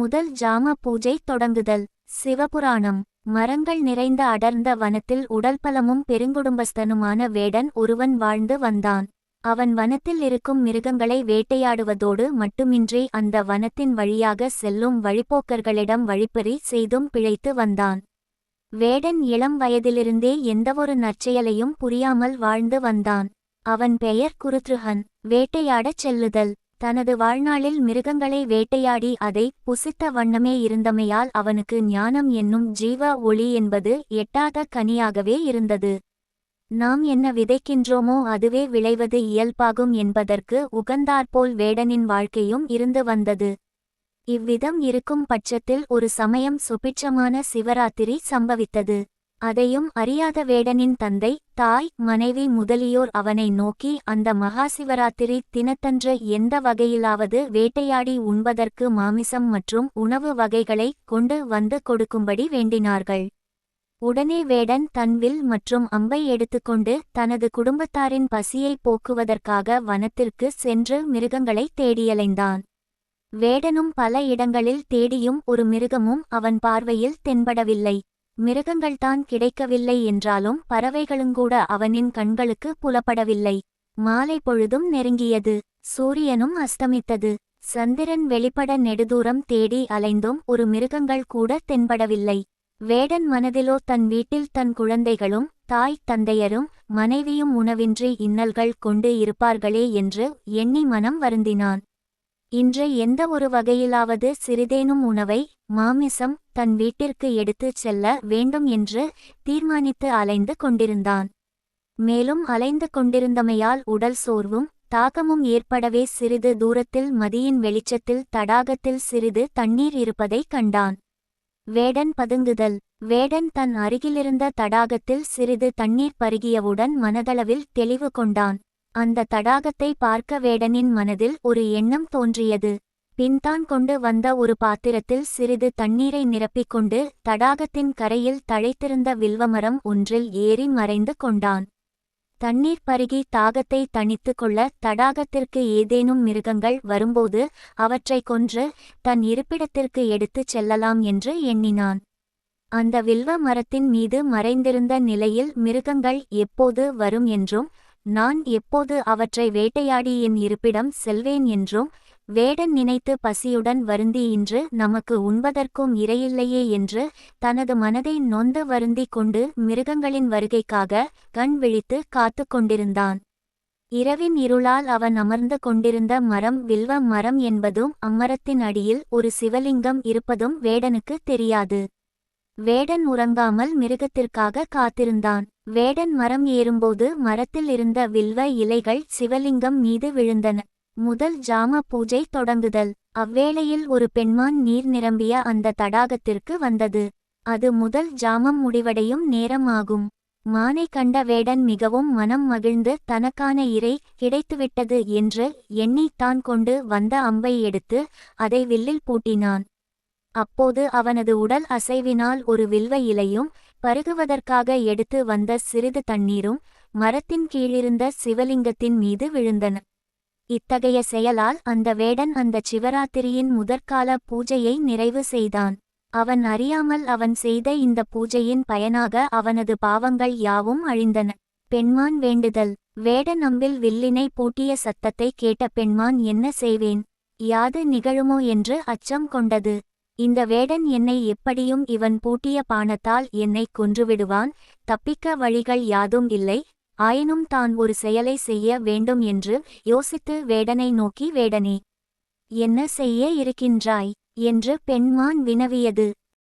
முதல் ஜாம பூஜை தொடங்குதல். சிவபுராணம். மரங்கள் நிறைந்த அடர்ந்த வனத்தில் உடல்பலமும் பெருங்குடும்பஸ்தனுமான வேடன் ஒருவன் வாழ்ந்து வந்தான். அவன் வனத்தில் இருக்கும் மிருகங்களை வேட்டையாடுவதோடு மட்டுமின்றி அந்த வனத்தின் வழியாக செல்லும் வழிப்போக்கர்களிடம் வழிப்பறி செய்தும் பிழைத்து வந்தான். வேடன் இளம் வயதிலிருந்தே எந்தவொரு நற்செயலையும் புரியாமல் வாழ்ந்து வந்தான். அவன் பெயர் குருத்ருஹன். வேட்டையாடச் செல்லுதல். தனது வாழ்நாளில் மிருகங்களை வேட்டையாடி அதை புசித்த வண்ணமே இருந்தமையால் அவனுக்கு ஞானம் என்னும் ஜீவ ஒளி என்பது எட்டாத கனியாகவே இருந்தது. நாம் என்ன விதைக்கின்றோமோ அதுவே விளைவது இயல்பாகும் என்பதற்கு உகந்தாற்போல் வேடனின் வாழ்க்கையும் இருந்து வந்தது. இவ்விதம் இருக்கும் பட்சத்தில் ஒரு சமயம் சுபிட்சமான சிவராத்திரி சம்பவித்தது. அதையும் அறியாத வேடனின் தந்தை தாய் மனைவி முதலியோர் அவனை நோக்கி அந்த மகாசிவராத்திரி தினத்தன்று எந்த வகையிலாவது வேட்டையாடி உண்பதற்கு மாமிசம் மற்றும் உணவு வகைகளை கொண்டு வந்து கொடுக்கும்படி வேண்டினார்கள். உடனே வேடன் தன் வில் மற்றும் அம்பை எடுத்துக்கொண்டு தனது குடும்பத்தாரின் பசியை போக்குவதற்காக வனத்திற்கு சென்று மிருகங்களை தேடியலைந்தான். வேடனும் பல இடங்களில் தேடியும் ஒரு மிருகமும் அவன் பார்வையில் தென்படவில்லை. மிருகங்கள்தான் கிடைக்கவில்லை என்றாலும் பறவைகளுங்கூட அவனின் கண்களுக்கு புலப்படவில்லை. மாலை பொழுதும் நெருங்கியது. சூரியனும் அஸ்தமித்தது. சந்திரன் வெளிப்பட நெடுதூரம் தேடி அலைந்தும் ஒரு மிருகங்கள் கூட தென்படவில்லை. வேடன் மனதிலோ தன் வீட்டில் தன் குழந்தைகளும் தாய் தந்தையரும் மனைவியும் உணவின்றி இன்னல்கள் கொண்டு இருப்பார்களே என்று எண்ணி மனம் வருந்தினான். இன்று எந்த ஒரு வகையிலாவது சிறிதேனும் உணவை மாமிசம் தன் வீட்டிற்கு எடுத்துச் செல்ல வேண்டும் என்று தீர்மானித்து அலைந்து கொண்டிருந்தான். மேலும் அலைந்து கொண்டிருந்தமையால் உடல் சோர்வும் தாகமும் ஏற்படவே சிறிது தூரத்தில் மதியின் வெளிச்சத்தில் தடாகத்தில் சிறிது தண்ணீர் இருப்பதைக் கண்டான். வேடன் பதுங்குதல். வேடன் தன் அருகிலிருந்த தடாகத்தில் சிறிது தண்ணீர் பருகியவுடன் மனதளவில் தெளிவு கொண்டான். அந்த தடாகத்தை பார்க்க வேடனின் மனதில் ஒரு எண்ணம் தோன்றியது. பின்தான் கொண்டு வந்த ஒரு பாத்திரத்தில் சிறிது தண்ணீரை நிரப்பிக் கொண்டு தடாகத்தின் கரையில் தழைத்திருந்த வில்வமரம் ஒன்றில் ஏறி மறைந்து கொண்டான். தண்ணீர் பருகி தாகத்தை தணித்து கொள்ள தடாகத்திற்கு ஏதேனும் மிருகங்கள் வரும்போது அவற்றைக் கொன்று தன் இருப்பிடத்திற்கு எடுத்துச் செல்லலாம் என்று எண்ணினான். அந்த வில்வ மரத்தின் மீது மறைந்திருந்த நிலையில் மிருகங்கள் எப்போது வரும் என்றும் நான் எப்போது அவற்றை வேட்டையாடி என் இருப்பிடம் செல்வேன் என்றும் வேடன் நினைத்து பசியுடன் வருந்தி இன்று நமக்கு உண்பதற்கும் இரையில்லையே என்று தனது மனதை நொந்து வருந்தி கொண்டு மிருகங்களின் வருகைக்காக கண் விழித்து காத்து கொண்டிருந்தான். இரவின் இருளால் அவன் அமர்ந்து கொண்டிருந்த மரம் வில்வ மரம் என்பதும் அம்மரத்தின் அடியில் ஒரு சிவலிங்கம் இருப்பதும் வேடனுக்கு தெரியாது. வேடன் உறங்காமல் மிருகத்திற்காக காத்திருந்தான். வேடன் மரம் ஏறும்போது மரத்தில் இருந்த வில்வ இலைகள் சிவலிங்கம் மீது விழுந்தன. முதல் ஜாம பூஜை தொடங்குதல். அவ்வேளையில் ஒரு பெண்மான் நீர் நிரம்பிய அந்த தடாகத்திற்கு வந்தது. அது முதல் ஜாமம் முடிவடையும் நேரம் ஆகும் மானை கண்ட வேடன் மிகவும் மனம் மகிழ்ந்து தனக்கான இறை கிடைத்துவிட்டது என்று எண்ணி தான் கொண்டு வந்த அம்பை எடுத்து அதை வில்லில் பூட்டினான். அப்போது அவனது உடல் அசைவினால் ஒரு வில்வ இலையும் பருகுவதற்காக எடுத்து வந்த சிறிது தண்ணீரும் மரத்தின் கீழிருந்த சிவலிங்கத்தின் மீது விழுந்தன. இத்தகைய செயலால் அந்த வேடன் அந்த சிவராத்திரியின் முதற்கால பூஜையை நிறைவு செய்தான். அவன் அறியாமல் அவன் செய்த இந்த பூஜையின் பயனாக அவனது பாவங்கள் யாவும் அழிந்தன. பெண்மான் வேண்டுதல். வேடன் அம்பில் வில்லினை பூட்டிய சத்தத்தை கேட்ட பெண்மான் என்ன செய்வேன்? யாது நிகழுமோ என்று அச்சம் கொண்டது. இந்த வேடன் என்னை எப்படியும் இவன் பூட்டிய பானத்தால் என்னை கொன்றுவிடுவான் தப்பிக்க வழிகள் யாதும் இல்லை ஆயினும் தான் ஒரு செயலை செய்ய வேண்டும் என்று யோசித்து வேடனை நோக்கி வேடனே என்ன செய்ய இருக்கின்றாய்? என்று பெண்மான் வினவியது.